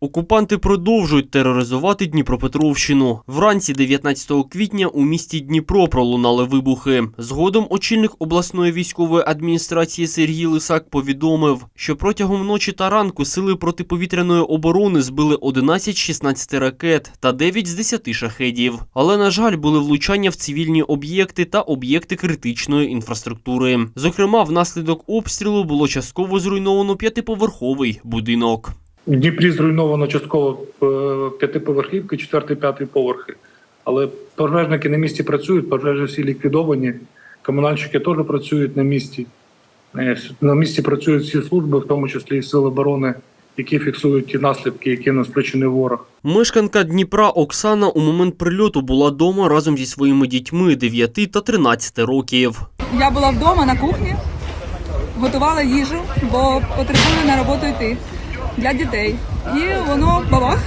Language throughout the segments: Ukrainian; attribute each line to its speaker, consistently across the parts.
Speaker 1: Окупанти продовжують тероризувати Дніпропетровщину. Вранці 19 квітня у місті Дніпро пролунали вибухи. Згодом очільник обласної військової адміністрації Сергій Лисак повідомив, що протягом ночі та ранку сили протиповітряної оборони збили 11 з 16 ракет та 9 з 10 шахедів. Але, на жаль, були влучання в цивільні об'єкти та об'єкти критичної інфраструктури. Зокрема, внаслідок обстрілу було частково зруйновано п'ятиповерховий будинок.
Speaker 2: В Дніпрі зруйновано частково е, п'ятиповерхівки, четвертий, п'ятий поверхи. Але пожежники на місці працюють, пожежі всі ліквідовані. Комунальщики теж працюють на місці. Е, На місці працюють всі служби, в тому числі і сили оборони, які фіксують ті наслідки, які нам спричинив ворог.
Speaker 1: Мешканка Дніпра Оксана у момент прильоту була дома разом зі своїми дітьми 9 та 13 років.
Speaker 3: Я була вдома на кухні, готувала їжу, бо потребую на роботу йти для дітей. І воно бабах.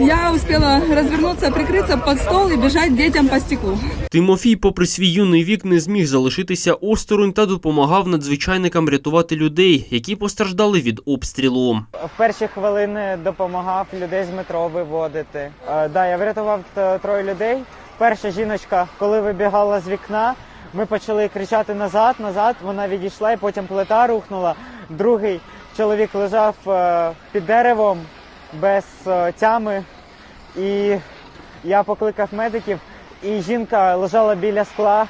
Speaker 3: Я успіла розвернутися, прикритися під стол і біжати дітям по стеклу.
Speaker 1: Тимофій, попри свій юний вік, не зміг залишитися осторонь та допомагав надзвичайникам рятувати людей, які постраждали від обстрілу.
Speaker 4: В перші хвилини допомагав людей з метро виводити. Е, да, я врятував т- троє людей. Перша жіночка, коли вибігала з вікна, ми почали кричати назад, назад. Вона відійшла і потім плита рухнула. Другий чоловік лежав е, під деревом без е, тями. І я покликав медиків, і жінка лежала біля скла.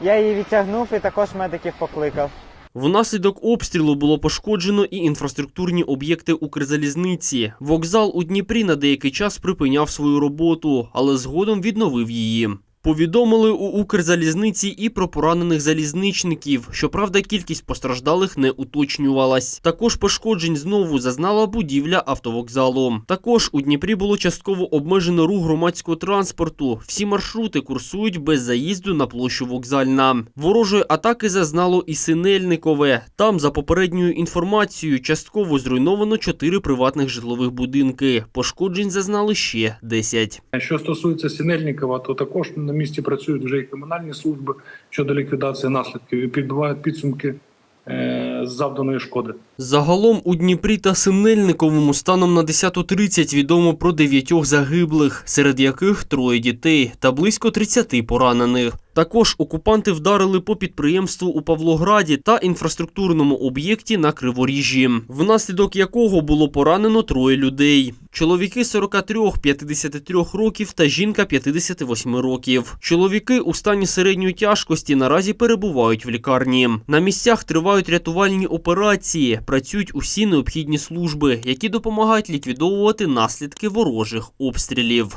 Speaker 4: Я її відтягнув і також медиків покликав.
Speaker 1: Внаслідок обстрілу було пошкоджено і інфраструктурні об'єкти Укрзалізниці. Вокзал у Дніпрі на деякий час припиняв свою роботу, але згодом відновив її. Повідомили у Укрзалізниці і про поранених залізничників. Щоправда, кількість постраждалих не уточнювалась. Також пошкоджень знову зазнала будівля автовокзалу. Також у Дніпрі було частково обмежено рух громадського транспорту. Всі маршрути курсують без заїзду на площу вокзальна. Ворожої атаки зазнало і Синельникове. Там, за попередньою інформацією, частково зруйновано чотири приватних житлових будинки. Пошкоджень зазнали ще 10.
Speaker 2: Що стосується Сінельникова, то також на місці працюють вже і комунальні служби щодо ліквідації наслідків і підбивають підсумки е, завданої шкоди.
Speaker 1: Загалом у Дніпрі та Синельниковому станом на 10.30 відомо про дев'ятьох загиблих, серед яких троє дітей та близько 30 поранених. Також окупанти вдарили по підприємству у Павлограді та інфраструктурному об'єкті на Криворіжжі, внаслідок якого було поранено троє людей. Чоловіки 43, 53 років та жінка 58 років. Чоловіки у стані середньої тяжкості наразі перебувають в лікарні. На місцях тривають рятувальні операції. Працюють усі необхідні служби, які допомагають ліквідовувати наслідки ворожих обстрілів.